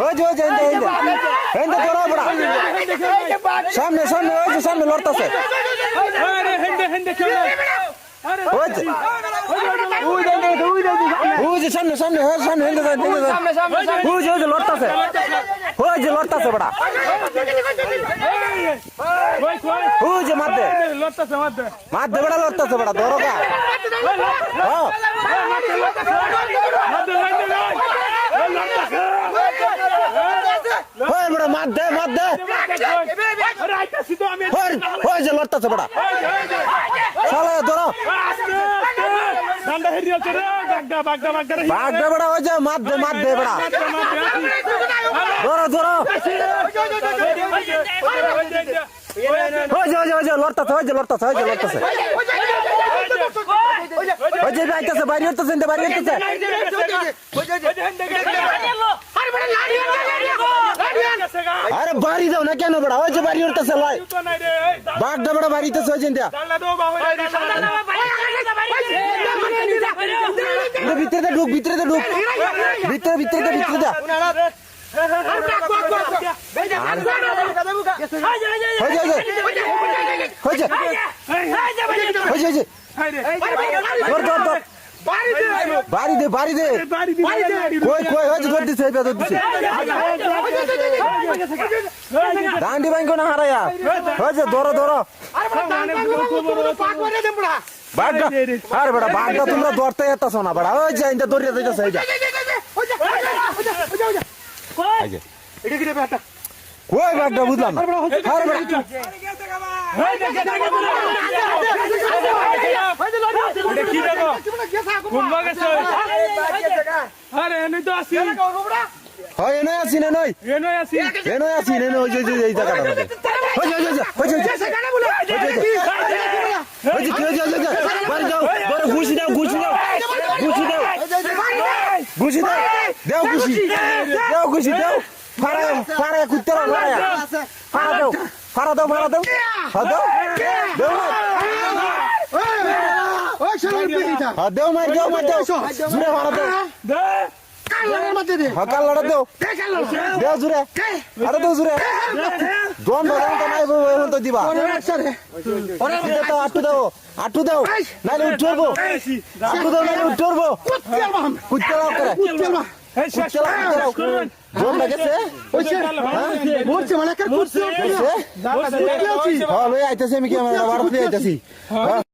ওই যে ওই যে হেন্দে হেন্দে হেন্দে তোরা বড়া সামনে সামনে, ওই যে, সামনে লড়তাছে। আরে হেন্ডে হেন্ডে খেলে আরে ওই যে ওই যে সামনে সামনে ওই সামনে হেন্দে হেন্দে ওই যে ওই যে ওই যে বড়া ওই যে, মারতে। বড়া লড়তাছে বড়া হ্যাঁ মারতে লড়তাছে মারতে লড়তাছে ওই বড়া ওই যে লড়তাছে বড়া শালা ধরো বাগদা বড়া ওই যে বড়া ধরো ধরো ওই যে লড়তাছে ওই যে আইতাছে বাইরে হইতাছে বাইরে হইতাছে বাড়ি দাও না কেন বড়া ওই যে বাড়ি হইতাছে লাই বাগদা বড়া বাড়ি হইতাছে ওই যে এনতে এটা ভিতরে ঢুক। ভিতরে ঢুক ভিতরে ভিতরে ভিতরে দে হয়ে যায় হয়ে যায় হয়ে বাড়ি দে বাড়ি দে কই কই হয়েছে ধর দিছে ধর দিছে ডান্ডি বাইঙ্গো না হারায়া হয়েছে ধরো ধরো বাগদা আরে বেটা তোমরা ধরতে যেতাছ না বেটা ওই যে যাইতাছে এই যে কই বুঝলাম না আরে বেটা আরে এনে তো আসি হয় এনে আছি না নই এনে আসি এনে আছি এনে ওই যে এই জায়গাটা ওই যে ওই যে ওই যে ওই যে ওই যে ওই যে ওই যে বাড়ি যাও বড় ঘুষি দাও ঘুষি দাও ঘুষি দাও ঘুষি দাও দাও ঘুষি দাও ঘুষি দাও ফাড়া ফাড়া কুত্তে ফাড়া ফাড়া দাও ফাড়া দাও ফাড়া দাও হ্যাঁ দাও হ্যাঁ দেও মার দেও মার দেও জুড়ে ফাড়া দাও হ্যাঁ লড়া দেও দেও জুড়ে আরে দেও জুড়ে দোন তো নাই বউ এখন তো দিবা দিতে তো আটু দাও আটু দাও নাইলে উঠবো আটু দাও নাইলে উঠবো কুত্তে লাও করে কুত্তে লাও কুত্তে লাও দোন লাগেছে হ্যাঁ লই আইতাছি আমি কি আমার বাড়তে আইতাছি হ্যাঁ